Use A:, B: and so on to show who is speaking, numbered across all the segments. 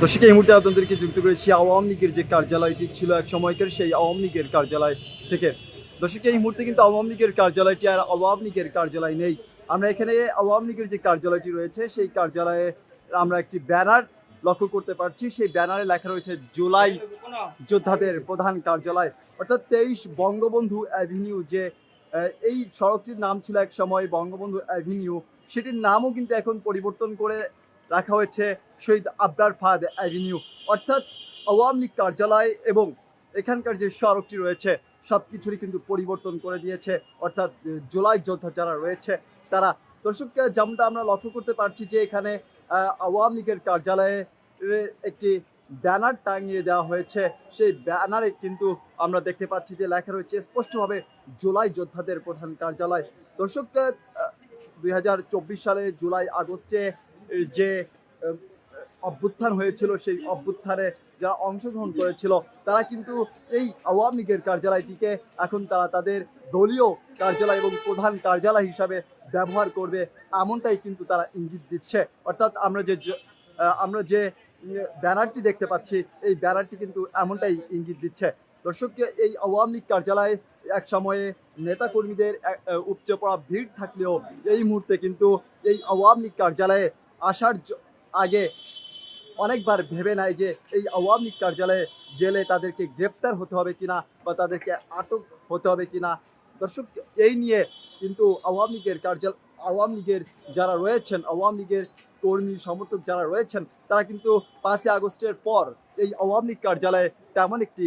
A: দর্শক এই মুহূর্তে আপনাদেরকে যুক্ত করেছি। আওয়ামী লীগের যে কার্যালয়টি ছিল এক সময়কার, সেই আওয়ামী লীগের কার্যালয় থেকে। দর্শক, এই মুহূর্তে কিন্তু আওয়ামী লীগের কার্যালয়টি আর আওয়ামী লীগের কার্যালয় নেই। আমরা এখানে আওয়ামী লীগের যে কার্যালয়টি রয়েছে, সেই কার্যালয়ে আমরা একটি ব্যানার লক্ষ্য করতে পারছি। সেই ব্যানারে লেখা রয়েছে, জুলাই যোদ্ধাদের প্রধান কার্যালয়। অর্থাৎ তেইশ বঙ্গবন্ধু অ্যাভিনিউ যে এই সড়কটির নাম ছিল এক সময় বঙ্গবন্ধু অ্যাভিনিউ। সেটির নামও কিন্তু এখন পরিবর্তন করে রাখা হয়েছে শহীদ আবদার ফাদ অ্যাভিনিউ। অর্থাৎ আওয়ামী লীগ কার্যালয় এবং এখানকার যে সড়কটি রয়েছে, সব কিছুরই কিন্তু পরিবর্তন করে দিয়েছে। অর্থাৎ জুলাই যোদ্ধা যারা রয়েছে, তারা। দর্শক যেমনটা আমরা লক্ষ্য করতে পারছি যে এখানে আওয়ামী লীগের কার্যালয়ে একটি ব্যানার টাঙিয়ে দেওয়া হয়েছে। সেই ব্যানারে কিন্তু আমরা দেখতে পাচ্ছি যে লেখা রয়েছে, স্পষ্টভাবে জুলাই যোদ্ধাদের প্রধান কার্যালয়। দর্শক দুই হাজার চব্বিশ সালের জুলাই আগস্টে যে অভ্যুত্থান হয়েছিল, সেই অভ্যুত্থানে যারা অংশগ্রহণ করেছিল, তারা কিন্তু এই আওয়ামী লীগের কার্যালয়টিকে এখন তারা তাদের দলীয় কার্যালয় এবং প্রধান কার্যালয় হিসাবে ব্যবহার করবে, এমনটাই কিন্তু তারা ইঙ্গিত দিচ্ছে। অর্থাৎ আমরা যে আমরা যে ব্যানারটি দেখতে পাচ্ছি, এই ব্যানারটি কিন্তু এমনটাই ইঙ্গিত দিচ্ছে। দর্শককে, এই আওয়ামী লীগ কার্যালয়ে এক সময়ে নেতা কর্মীদের উপচে পড়া ভিড় থাকলেও এই মুহূর্তে কিন্তু এই আওয়ামী লীগ কার্যালয়ে আসার আগে অনেকবার ভেবে নেয় যে এই আওয়ামী লীগ কার্যালয়ে গেলে তাদেরকে গ্রেপ্তার হতে হবে কিনা বা তাদেরকে আটক হতে হবে কিনা। দর্শক, এই নিয়ে কিন্তু আওয়ামী লীগের কার্যালয় আওয়ামী লীগের যারা রয়েছেন, আওয়ামী লীগের কর্মী, সমর্থক যারা রয়েছেন, তারা কিন্তু পাঁচই আগস্টের পর এই আওয়ামী লীগ কার্যালয়ে তেমন একটি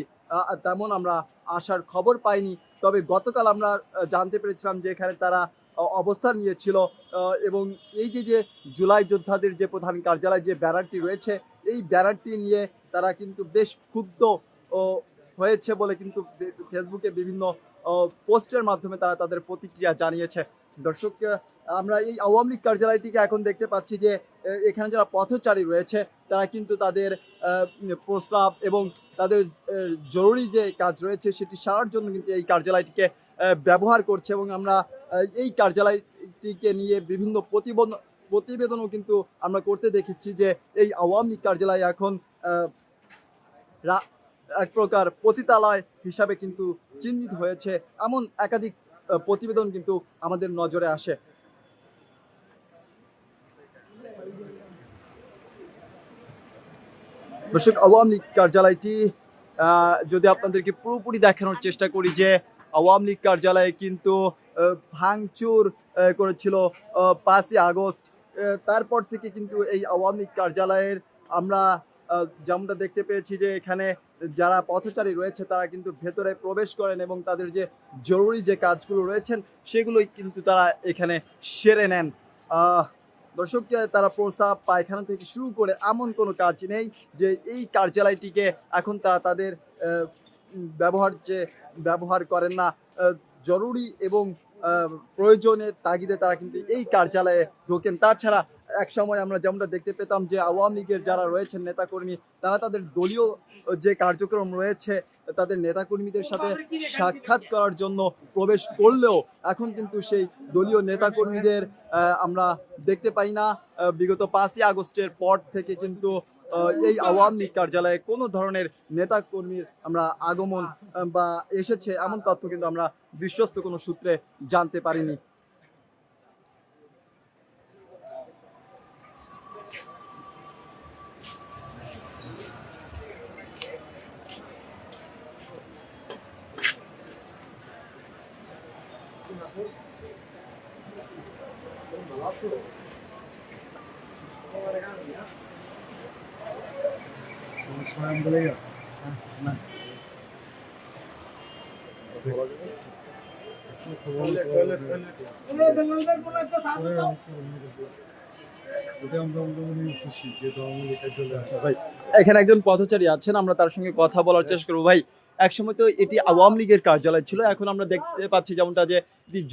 A: তেমন আমরা আসার খবর পাইনি। তবে গতকাল আমরা জানতে পেরেছিলাম যে এখানে তারা অবস্থান নিয়েছিল এবং এই যে যে জুলাই যোদ্ধাদের যে প্রধান কার্যালয় যে ব্যানারটি রয়েছে, এই ব্যানারটি নিয়ে তারা কিন্তু বেশ ক্ষুব্ধ হয়েছে বলে কিন্তু ফেসবুকে বিভিন্ন পোস্টের মাধ্যমে তারা তাদের প্রতিক্রিয়া জানিয়েছে। দর্শক আমরা এই আওয়ামী লীগ কার্যালয়টিকে এখন দেখতে পাচ্ছি যে এখানে যারা পথচারী রয়েছে, তারা কিন্তু তাদের প্রস্রাব এবং তাদের জরুরি যে কাজ রয়েছে, সেটি সারার জন্য কিন্তু এই কার্যালয়টিকে ব্যবহার করছে এবং আমরা এই কার্যালয়টিকে নিয়ে বিভিন্ন প্রতিবন্ধ, প্রতিবেদনও কিন্তু আমরা করতে দেখেছি যে এই আওয়ামী কার্যালয় এখন এক প্রকার পতিতালয় হিসাবে কিন্তু চিহ্নিত হয়েছে। এমন একাধিক প্রতিবেদন কিন্তু আমাদের নজরে আসে। দর্শক, আওয়ামী লীগ কার্যালয়টি যদি আপনাদেরকে পুরোপুরি দেখানোর চেষ্টা করি যে আওয়ামী লীগ কার্যালয়ে কিন্তু ভাঙচুর করেছিল পাঁচই আগস্ট। তারপর থেকে কিন্তু এই আওয়ামী কার্যালয়ের আমরা যেমনটা দেখতে পেয়েছি যে এখানে যারা পথচারী রয়েছে, তারা কিন্তু ভেতরে প্রবেশ করেন এবং তাদের যে জরুরি যে কাজগুলো রয়েছেন, সেগুলোই কিন্তু তারা এখানে সেরে নেন। দর্শক তারা প্রস্রাব পায়খানা থেকে শুরু করে এমন কোনো কাজ নেই যে এই কার্যালয়টিকে এখন তারা তাদের ব্যবহার যে, ব্যবহার করেন না। জরুরি এবং প্রয়োজনের তাগিদে তারা কিন্তু এই কার্যালয়ে ঢোকেন। তাছাড়া এক সময় আমরা যেমনটা দেখতে পেতাম যে আওয়ামী লীগের যারা রয়েছেন নেতাকর্মী, তারা তাদের দলীয় যে কার্যক্রম রয়েছে, তাদের নেতাকর্মীদের সাথে সাক্ষাৎ করার জন্য প্রবেশ করলেও এখন কিন্তু সেই দলীয় নেতাকর্মীদের আমরা দেখতে পাই না। বিগত পাঁচই আগস্টের পর থেকে কিন্তু এই আওয়ামী লীগ কার্যালয়ে কোনো ধরনের নেতাকর্মীর আমরা আগমন বা এসেছে এমন তথ্য কিন্তু আমরা বিশ্বস্ত কোনো সূত্রে জানতে পারিনি। এখানে একজন পথচারী আছেন, আমরা তার সঙ্গে কথা বলার চেষ্টা করব। ভাই, একসময় তো এটি আওয়ামী লীগের কার্যালয় ছিল, এখন আমরা দেখতে পাচ্ছি যেমনটা যে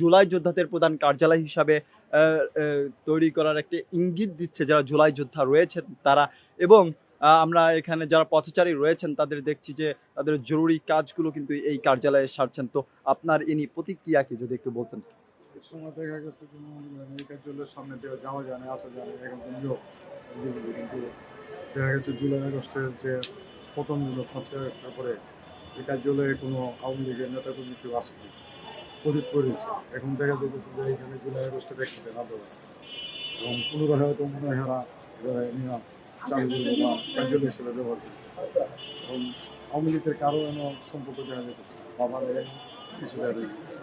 A: জুলাই যোদ্ধাদের প্রধান কার্যালয় হিসাবে তৈরি করার একটি ইঙ্গিত দিচ্ছে যারা জুলাই যোদ্ধা রয়েছে তারা। এবং আমরা এখানে যারা পথচারী রয়েছেন, তাদের দেখছি যে তাদের জরুরি কাজগুলো কিন্তু এই কার্যালয়ে সারছেন। তো আপনার ইনি প্রতিক্রিয়া কি যদি একটু বলতেন?
B: সময় দেখা গেছে সামনে দিয়ে যাওয়া যায় আসা যায় নিয়োগ কিন্তু দেখা গেছে জুলাই আগস্টের যে পতন হলো পাঁচই আগস্টের পরে এই কার্যালয়ে কোনো আওয়ামী লীগের নেতা কর্মী কেউ আসেনি অতীত করেছে এখন দেখা যাচ্ছে যে এখানে জুলাই আগস্টে ব্যক্তিদের নাটক আছে। এবং পুনরায় হয়তো মনে হয় হারা নিয়ে চালু করবে বা কার্যালয় হিসেবে ব্যবহার করবে এবং আওয়ামী লীগের কারও এমন সম্পর্ক দেখা যেতেছে না। বাবার কিছু দেখা যেতেছে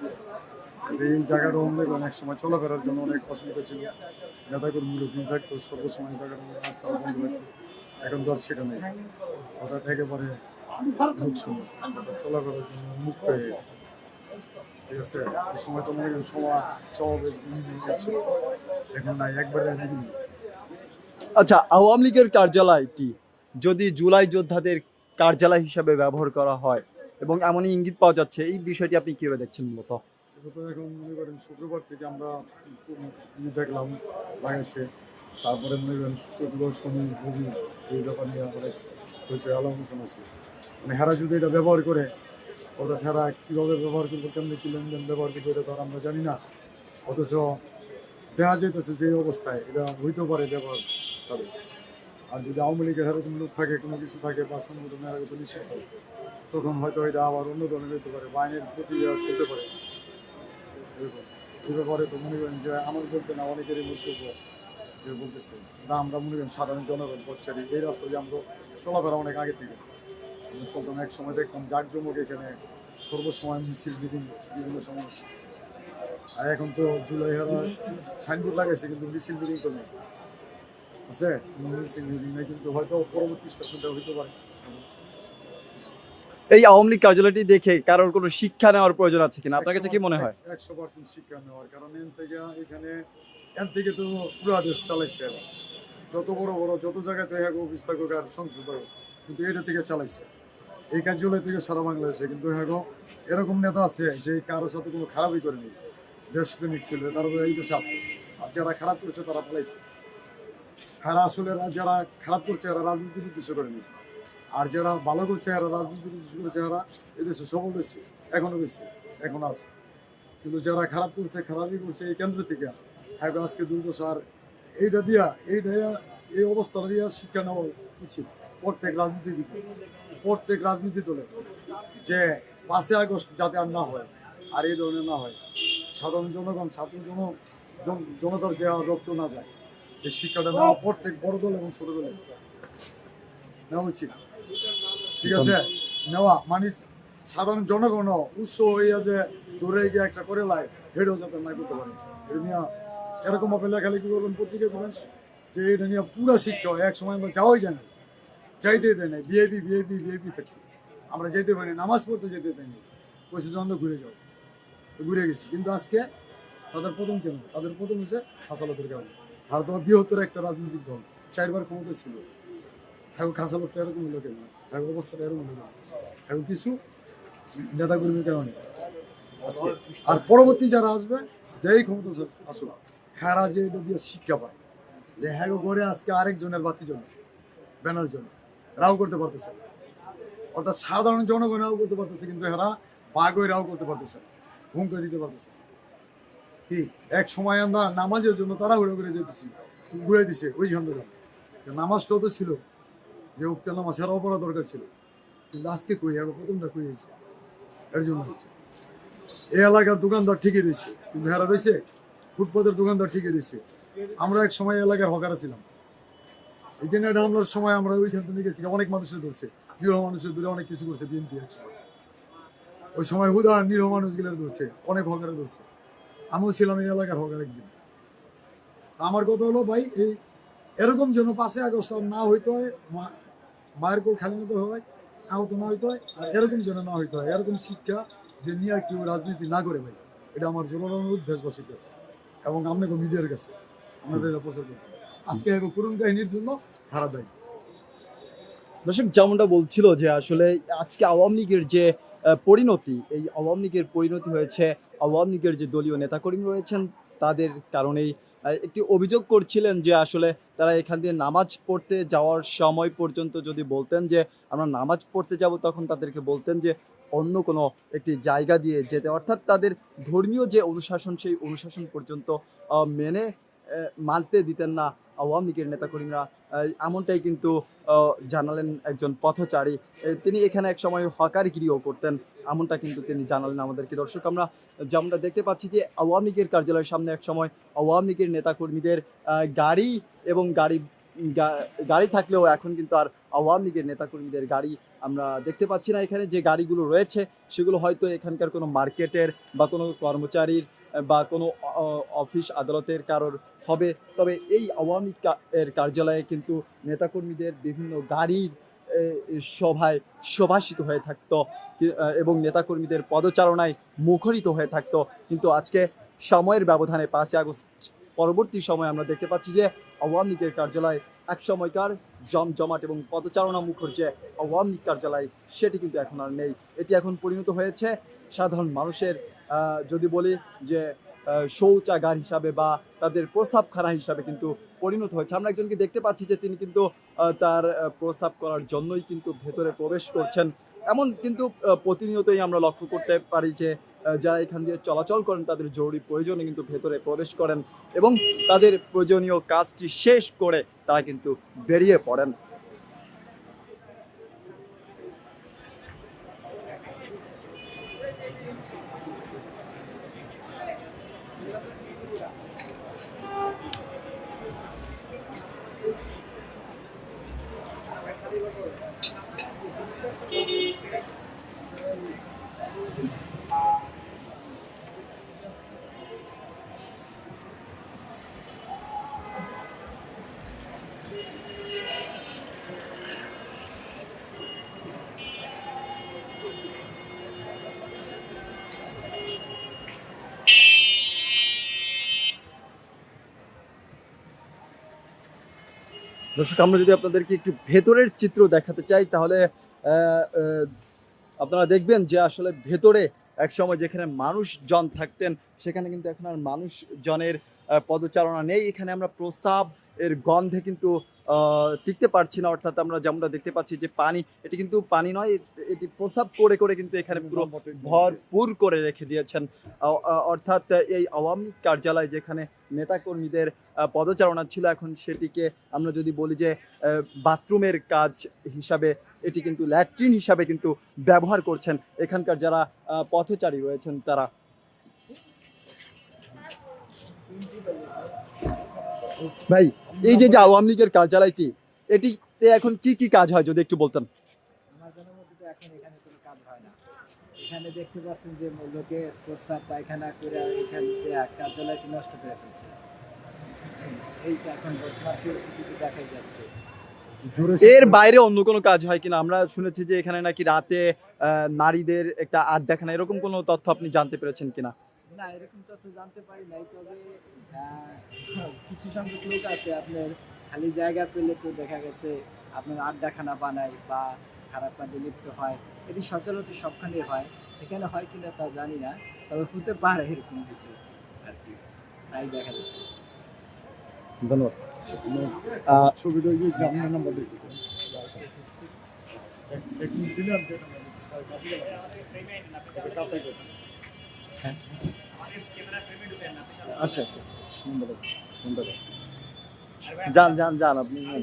B: এই জায়গাটা অনেক অনেক সময় চলাফেরার জন্য অনেক অসুবিধা ছিল। নেতাকর্মী লোকজন থাকতো সর্বসময় জায়গাটা রাস্তা বন্ধ থাকতো। এখন তো আর সেটা নেই। হঠাৎ একেবারে চলাফেরার জন্য মুক্ত হয়ে গেছে। ঠিক আছে? সময় তো মনে সময় সমাবেশ এখন নাই, একবারে নেই।
A: আচ্ছা আওয়ামী লীগের কার্যালয়টি যদি জুলাই যোদ্ধাদের কার্যালয় হিসাবে ব্যবহার করা হয় এবং এমনই ইঙ্গিত পাওয়া যাচ্ছে, এই বিষয়টি আপনি কীভাবে দেখছেন মূলত?
B: এখন মনে করেন শুক্রবার থেকে আমরা দেখলাম লাগাইছে তারপরে মনে করেন শুক্রবার শনি, রবি, এই ব্যাপার নিয়ে অনেক হয়েছে আলোচনা আছে। মানে হেরা যদি এটা ব্যবহার করে, ওটা হেরা কীভাবে ব্যবহার করবে, কেমনি কী লেনদেন ব্যবহার করবে, এটা তো আমরা জানি না। অথচ দেখা যেতেছে যে অবস্থায়, এটা হইতেও পারে ব্যবহার। তাদের আর যদি আওয়ামী লীগের এরকম লোক থাকে, কোনো কিছু থাকে বা সংগঠনের এরকম নিশ্চিত থাকে তখন হয়তো এটা আবার অন্য ধরনের হতে পারে, বা আইনের প্রতি চলতে পারে। এরকম। এই ব্যাপারে তো মনে করেন যে আমার বলতে না, অনেকেরই বক্তব্য যে বলতেছে, না, আমরা মনে করেন সাধারণ জনগণ, পথচারী, এই রাস্তা আমরা চলাফেরা অনেক আগে থেকে। আমরা চলতাম এক সময় দেখতাম জাঁকজমক এখানে সর্বসময় মিছিল, মিটিং, বিভিন্ন সময় আর এখন তো জুলাই হারা সাইনবোর্ড লাগাইছে, কিন্তু মিছিল, মিটিং তো নেই। আছে কিন্তু হয়তো পরবর্তী হইতে পারে।
A: এই আওয়ামী লীগ কার্যালয়টি দেখে কারোর কোনো শিক্ষা নেওয়ার প্রয়োজন আছে কিনা? আপনার কাছে কি মনে হয়?
B: একশো পার্সেন্ট শিক্ষা নেওয়ার কারণ এন থেকে এখানে এন থেকে তো পুরো দেশ চালাইছে যত বড় বড় যত জায়গায় তো অফিস থাকুক আর সংসদ কিন্তু এটা থেকে চালাইছে। এই কার্যালয় থেকে সারা বাংলাদেশে কিন্তু এখন এরকম নেতা আছে যে কারোর সাথে কোনো খারাপই করেনি। দেশপ্রেমিক ছিল তারপরে এই দেশে আছে। আর যারা খারাপ করেছে তারা পালাইছে। যারা আসলে যারা খারাপ করছে, এরা রাজনীতির উদ্দেশ্য করেনি। আর যারা ভালো করছে, এরা রাজনীতির উদ্দেশ্য করেছে, এরা এদেশে সফল হয়েছে, এখনও হয়েছে, এখনও আছে। কিন্তু যারা খারাপ করছে, খারাপই করছে এই কেন্দ্র থেকে। হ্যাঁ আজকে দুর্দশা আর এইটা দিয়া, এইটা এই অবস্থাটা দিয়া শিক্ষা নেওয়া উচিত প্রত্যেক রাজনীতিবিদ প্রত্যেক রাজনীতি দলে যে পাঁচই আগস্ট যাতে আর না হয়, আর এই ধরনের না হয়। সাধারণ জনগণ, ছাত্র জন জন- জনতার যে রক্ত না যায় এই শিক্ষাটা নেওয়া প্রত্যেক বড় দল এবং ছোট দলে নেওয়া উচিত। ঠিক আছে? নেওয়া মানে সাধারণ জনগণ উৎস হইয়া যে দৌড়ে গিয়ে একটা করে লাই হেডও যাতে না করতে পারে। এটা নিয়ে এরকম ভাবে লেখালেখি করবেন পত্রিকা দেবেন যে এটা নিয়ে পুরো শিক্ষা হয়। এক সময় আমরা যাওয়াই যায় না। যাইতে দেয় নাই। বিএপি বিএপি বিএপি থাকতে আমরা যেতে পারি নামাজ পড়তে যেতে দেয় নাই। পয়সা যখন ঘুরে যাও। ঘুরে গেছি। কিন্তু আজকে তাদের প্রথম কেন? তাদের প্রথম হচ্ছে খাসালতের কারণে। ভারত বৃহত্তর একটা রাজনৈতিক দল। চারবার ক্ষমতা ছিল। ঠাকুর খাসালতটা এরকম হলো কেন? ঠাকুর অবস্থাটা এরকম হলো? ঠাকুর কিছু নেতা কর্মীর কারণে। আজকে। আর পরবর্তী যারা আসবে, যেই ক্ষমতা আসুক হ্যাঁ যে এটা দিয়ে শিক্ষা পায়। যে হ্যাঁ গো, ঘরে আজকে আরেকজনের বাতি জন্য ব্যানার জন্য রাও করতে পারতেছে অর্থাৎ সাধারণ জনগণ রাও করতে পারতেছে, কিন্তু এরা বাঘ রাও করতে পারতেছে না। হুমকে দিতে পারতেছে না। কি? এক সময় আমরা নামাজের জন্য তারা ঘুরে ঘুরে যেতেছি ঘুরে দিছে ওই ঝান্ড নামাজটাও তো ছিল, যে উক্ত নামাজ সেরাও পড়া দরকার ছিল। কিন্তু আজকে কই? এখন প্রথমটা কই হয়েছে? এর জন্য হচ্ছে এই এলাকার দোকানদার ঠিকই দিয়েছে, কিন্তু হেরা রয়েছে, ফুটপাতের দোকানদার ঠিকই দিয়েছে। আমরা এক সময় এলাকার হকারা ছিলাম। এখানে হামলার সময় আমরা ওইখান থেকে গেছি। অনেক মানুষের ধরছে, নিরহ মানুষের দূরে অনেক কিছু করছে বিএনপি এক সময়। ওই সময় হুদা নিরহ মানুষগুলোর ধরছে, অনেক হকারে ধরছে। আমিও ছিলাম এই এলাকার হকার একদিন আমার কথা হলো, ভাই, এই এরকম যেন পাঁচই আগস্ট না হইতে হয় মায়ের কোল খালি মতো হয়, আহত না হইতে হয়, আর এরকম যেন না হইতে হয়, এরকম শিক্ষা যে নিয়ে কেউ রাজনীতি না করে ভাই, এটা আমার জোরার অনুরোধ দেশবাসীর কাছে এবং আপনাকে মিডিয়ার কাছে। আপনাদের এটা প্রচার করতে আজকে এখন করুণ কাহিনীর জন্য হারা দেয়
A: দর্শক, যেমনটা বলছিল যে আসলে আজকে আওয়ামী লীগের যে পরিণতি, এই আওয়ামী লীগের পরিণতি হয়েছে। আওয়ামী লীগের যে দলীয় নেতাকর্মী রয়েছেন, তাদের কারণেই একটি অভিযোগ করছিলেন যে আসলে তারা এখান দিয়ে নামাজ পড়তে যাওয়ার সময় পর্যন্ত যদি বলতেন যে আমরা নামাজ পড়তে যাব, তখন তাদেরকে বলতেন যে অন্য কোনো একটি জায়গা দিয়ে যেতে। অর্থাৎ তাদের ধর্মীয় যে অনুশাসন, সেই অনুশাসন পর্যন্ত মেনে মানতে দিতেন না। আওয়ামী লীগের নেতাকর্মীরা এমনটাই কিন্তু জানালেন একজন পথচারী। তিনি এখানে এক সময় হকারগিরিও করতেন, এমনটা কিন্তু তিনি জানালেন আমাদেরকে। দর্শক, আমরা যেমনটা দেখতে পাচ্ছি যে আওয়ামী লীগের কার্যালয়ের সামনে এক সময় আওয়ামী লীগের নেতাকর্মীদের গাড়ি এবং গাড়ি গাড়ি থাকলেও এখন কিন্তু আর আওয়ামী লীগের নেতাকর্মীদের গাড়ি আমরা দেখতে পাচ্ছি না। এখানে যে গাড়িগুলো রয়েছে, সেগুলো হয়তো এখানকার কোনো মার্কেটের বা কোনো কর্মচারীর বা কোনো অফিস আদালতের কারোর হবে। তবে এই আওয়ামী এর কার্যালয়ে কিন্তু নেতাকর্মীদের বিভিন্ন গাড়ির সভায় শোভাসিত হয়ে থাকতো। এবং নেতাকর্মীদের পদচারণায় মুখরিত হয়ে থাকতো। কিন্তু আজকে সময়ের ব্যবধানে পাঁচই আগস্ট, পরবর্তী সময় আমরা দেখতে পাচ্ছি যে আওয়ামী লীগের কার্যালয় এক সময়কার জমজমাট এবং পদচারণা মুখর যে আওয়ামী লীগ কার্যালয়, সেটি কিন্তু এখন আর নেই। এটি এখন পরিণত হয়েছে সাধারণ মানুষের যদি বলি যে শৌচাগার হিসাবে বা তাদের প্রসাবখানা হিসাবে কিন্তু পরিণত হয়েছে। আমরা একজনকে দেখতে পাচ্ছি যে তিনি কিন্তু তার প্রসাব করার জন্যই কিন্তু ভেতরে প্রবেশ করছেন। এমন কিন্তু প্রতিনিয়তই আমরা লক্ষ্য করতে পারি যে যারা এখান দিয়ে চলাচল করেন, তাদের জরুরি প্রয়োজনে কিন্তু ভেতরে প্রবেশ করেন এবং তাদের প্রয়োজনীয় কাজটি শেষ করে তারা কিন্তু বেরিয়ে পড়েন। দর্শক, আমরা যদি আপনাদেরকে একটু ভেতরের চিত্র দেখাতে চাই, তাহলে আপনারা দেখবেন যে আসলে ভেতরে এক সময় যেখানে মানুষজন থাকতেন, সেখানে কিন্তু এখন আর মানুষজনের পদচারণা নেই। এখানে আমরা প্রসাব এর গন্ধে কিন্তু টিকতে পারছি না অর্থাৎ আমরা যেমনটা দেখতে পাচ্ছি যে পানি এটি কিন্তু পানি নয় এটি প্রসাব করে করে কিন্তু এখানে পুরো ভরপুর করে রেখে দিয়েছেন। অর্থাৎ এই আওয়ামী কার্যালয় যেখানে নেতাকর্মীদের পদচারণা ছিল এখন সেটিকে আমরা যদি বলি যে বাথরুমের কাজ হিসাবে এটি কিন্তু ল্যাট্রিন হিসাবে কিন্তু ব্যবহার করছেন। এখানকার যারা পথচারী রয়েছেন তারা। ভাই এই যে যে আওয়ামী লীগের কার্যালয়টি এটিতে এখন কি কি কাজ হয় যদি একটু বলতেন?
C: আমার জানার মধ্যে তো এখন এখানে কোনো কাজ হয় না এখানে দেখতে পাচ্ছেন যে লোকে প্রস্তাব পায়খানা করে এখান কার্যালয়টি নষ্ট করে ফেলছে। বুঝছেন? এখন বর্তমান পরিস্থিতিতে দেখাই যাচ্ছে।
A: এর বাইরে অন্য কোনো কাজ হয় কিনা? আমরা শুনেছি যে এখানে নাকি রাতে আহ, নারীদের একটা আড্ডাখানা এরকম কোনো তথ্য আপনি জানতে পেরেছেন কিনা?
C: না এরকম তথ্য জানতে পারি নাই তবে কিছু সংখ্যক লোক আছে আপনার খালি জায়গা পেলে তো দেখা গেছে আপনার আড্ডাখানা বানায় বা খারাপ কাজে লিপ্ত হয়। এটি সচরাচর সবখানে হয়। এখানে হয় কিনা তা জানি না তবে হতে পারে এরকম কিছু আর কি। তাই দেখা যাচ্ছে।
A: ধন্যবাদ।
B: ছবিটা ওই গ্রামের নাম্বার দেখি এক মিনিট দিলে আমি যেটা
A: আচ্ছা আচ্ছা ধন্যবাদ ধন্যবাদ যান যান যান আপনি যান।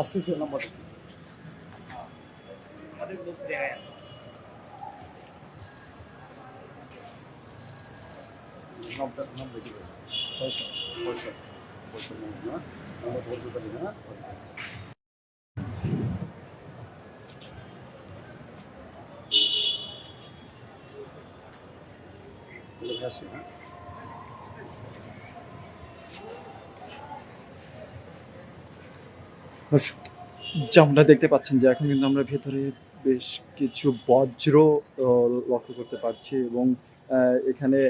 B: আসতেছে নাম্বার নামটা নাম দেখি পয়সা পয়সা পয়সা না নাম্বার পয়সা তাহলে না হ্যাঁ
A: যেমনটা দেখতে পাচ্ছেন যে এখন কিন্তু আমরা ভেতরে বেশ কিছু বজ্র লক্ষ্য করতে পারছি এবং এখানে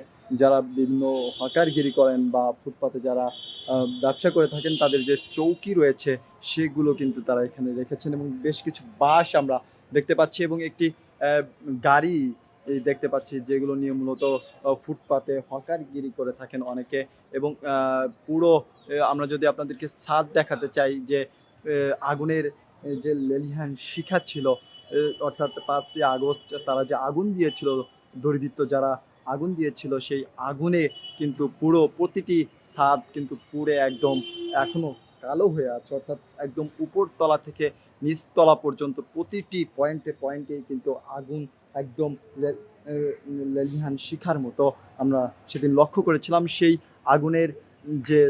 A: যারা বিভিন্ন হকারগিরি করেন বা ফুটপাতে যারা ব্যবসা করে থাকেন, তাদের যে চৌকি রয়েছে, সেগুলো কিন্তু তারা এখানে রেখেছেন এবং বেশ কিছু বাস আমরা দেখতে পাচ্ছি এবং একটি গাড়ি এই দেখতে পাচ্ছি যেগুলো নিয়ে মূলত ফুটপাতে হকারগিরি করে থাকেন অনেকে এবং পুরো আমরা যদি আপনাদেরকে ছাদ দেখাতে চাই যে আগুনের যে লেলিহান শিখা ছিল অর্থাৎ পাঁচই আগস্ট তারা যে আগুন দিয়েছিল, দুর্বৃত্ত যারা আগুন দিয়েছিল, সেই আগুনে কিন্তু পুরো প্রতিটি ছাদ কিন্তু পুড়ে একদম এখনও কালো হয়ে আছে, অর্থাৎ একদম উপর তলা থেকে নিচ তলা পর্যন্ত প্রতিটি পয়েন্টে পয়েন্টেই কিন্তু আগুন একদম লেলিহান শিখার মতো আমরা সেদিন লক্ষ্য করেছিলাম। সেই আগুনের যে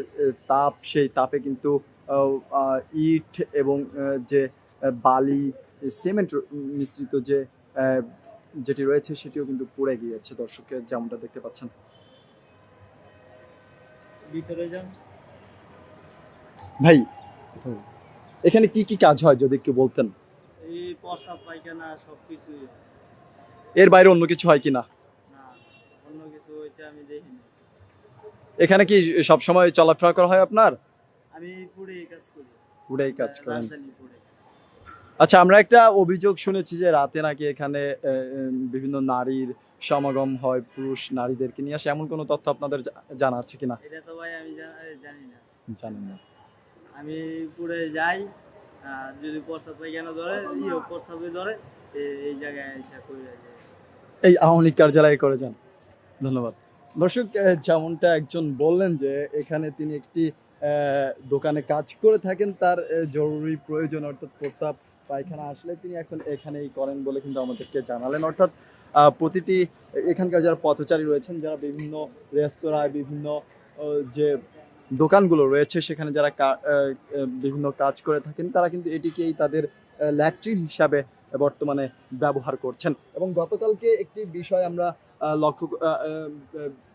A: তাপ সেই তাপে কিন্তু ইট এবং যে বালি সিমেন্ট মিশ্রিত যে আহ, যেটি রয়েছে সেটিও কিন্তু পুড়ে গিয়েছে দর্শকের যেমনটা দেখতে পাচ্ছেন।
D: ভিতরে যান।
A: ভাই এখানে কি কি কাজ হয় যদি একটু বলতেন?
D: এই প্রস্রাব পায়খানা সব কিছুই
A: এর বাইরে অন্য কিছু হয় কিনা?
D: অন্য কিছু আমি দেখিনি।
A: এখানে কি সব সময় চলাফেরা করা হয় আপনার?
D: আমি পুরে কাজ করি।
A: পুরাই কাজ করেন। আচ্ছা আমরা একটা অভিযোগ শুনেছি যে রাতে নাকি এখানে বিভিন্ন নারীর সমাগম হয় পুরুষ নারীদেরকে নিয়ে আসে। এমন কোনো তথ্য আপনাদের জানা আছে কিনা?
D: এটা তো ভাই আমি জানি না। আমি পুরে যাই যদি প্রস্রাব পায়খানা ধরে ইয়ে প্রস্রাবে ধরে এই
A: আওয়ামী লীগ কার্যালয়ে করে যান। ধন্যবাদ। দর্শক যেমনটা একজন বললেন যে, এখানে তিনি একটি দোকানে কাজ করে থাকেন, তার জরুরি প্রয়োজন, অর্থাৎ প্রস্রাব, পায়খানা আসলে তিনি এখন এখানেই করেন বলে কিন্তু আমাদেরকে জানালেন। অর্থাৎ প্রতিটি এখানকার যারা পথচারী রয়েছেন, যারা বিভিন্ন রেস্তোরাঁয়, বিভিন্ন যে দোকানগুলো রয়েছে, সেখানে যারা বিভিন্ন কাজ করে থাকেন, তারা কিন্তু এটিকেই তাদের ল্যাট্রিন হিসাবে বর্তমানে ব্যবহার করছেন। এবং গতকালকে একটি বিষয় আমরা লক্ষ্য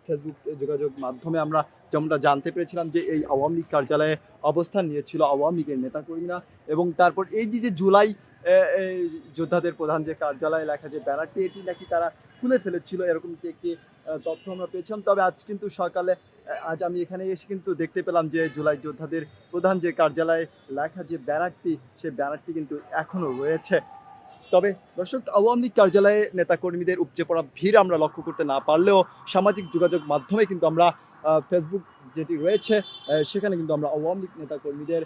A: ফেসবুক যোগাযোগ মাধ্যমে আমরা যেমনটা জানতে পেরেছিলাম যে এই আওয়ামী লীগ কার্যালয়ে অবস্থান নিয়েছিল আওয়ামী লীগের নেতাকর্মীরা এবং তারপর এই যে যে জুলাই যোদ্ধাদের প্রধান যে কার্যালয়ে লেখা যে ব্যানারটি এটি নাকি তারা খুলে ফেলেছিল, এরকম একটি তথ্য আমরা পেয়েছিলাম। তবে আজ কিন্তু সকালে আজ আমি এখানে এসে কিন্তু দেখতে পেলাম যে জুলাই যোদ্ধাদের প্রধান যে কার্যালয়ে লেখা যে ব্যানারটি সেই ব্যানারটি কিন্তু এখনও রয়েছে। তবে দর্শক, আওয়ামী লীগ কার্যালয়ে নেতাকর্মীদের উপচে পড়া ভিড় আমরা লক্ষ্য করতে না পারলেও সামাজিক যোগাযোগ মাধ্যমে কিন্তু আমরা ফেসবুক যেটি রয়েছে সেখানে কিন্তু আমরা আওয়ামী লীগ নেতাকর্মীদের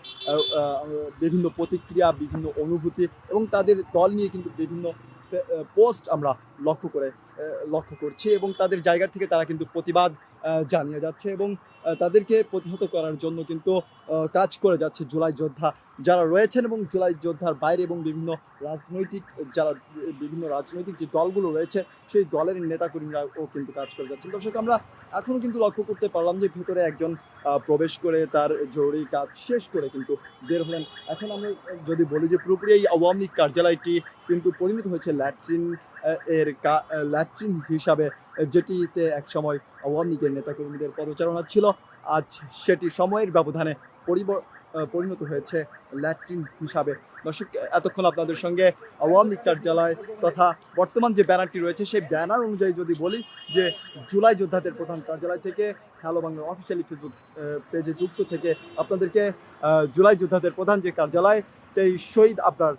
A: বিভিন্ন প্রতিক্রিয়া, বিভিন্ন অনুভূতি এবং তাদের দল নিয়ে কিন্তু বিভিন্ন পোস্ট আমরা লক্ষ্য করে লক্ষ্য করছি এবং তাদের জায়গা থেকে তারা কিন্তু প্রতিবাদ জানিয়ে যাচ্ছে এবং তাদেরকে প্রতিহত করার জন্য কিন্তু কাজ করে যাচ্ছে জুলাই যোদ্ধা যারা রয়েছেন এবং জুলাই যোদ্ধার বাইরে এবং বিভিন্ন রাজনৈতিক, যারা বিভিন্ন রাজনৈতিক যে দলগুলো রয়েছে, সেই দলের নেতাকর্মীরাও কিন্তু কাজ করে যাচ্ছেন। দর্শক, আমরা এখনও কিন্তু লক্ষ্য করতে পারলাম যে ভিতরে একজন প্রবেশ করে তার জরুরি কাজ শেষ করে কিন্তু বের হলেন। এখন আমরা যদি বলি যে পুরোপুরি এই আওয়ামী কার্যালয়টি কিন্তু পরিণত হয়েছে ল্যাট্রিন এর ল্যাট্রিন হিসাবে যেটিতে এক সময় আওয়ামী লীগের নেতাকর্মীদের পদচারণা ছিল, আজ সেটি সময়ের ব্যবধানে পরিণত হয়েছে ল্যাট্রিন হিসাবে। দর্শক, এতক্ষণ আপনাদের সঙ্গে আওয়ামী লীগ কার্যালয় তথা বর্তমান যে ব্যানারটি রয়েছে, সেই ব্যানার অনুযায়ী যদি বলি যে জুলাই যোদ্ধাদের প্রধান কার্যালয় থেকে হ্যালো বাংলার অফিসিয়ালি ফেসবুক পেজে যুক্ত থেকে আপনাদেরকে জুলাই যোদ্ধাদের প্রধান যে কার্যালয়, সেই শহীদ আপনার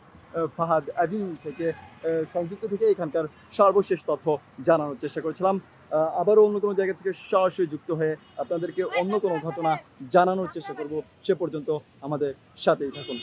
A: ফাহাদ অ্যাভিনিউ থেকে সংযুক্ত থেকে এখানকার সর্বশেষ তথ্য জানানোর চেষ্টা করেছিলাম। আবারও অন্য কোনো জায়গা থেকে সরাসরি যুক্ত হয়ে আপনাদেরকে অন্য কোনো ঘটনা জানানোর চেষ্টা করব, সে পর্যন্ত আমাদের সাথেই থাকুন।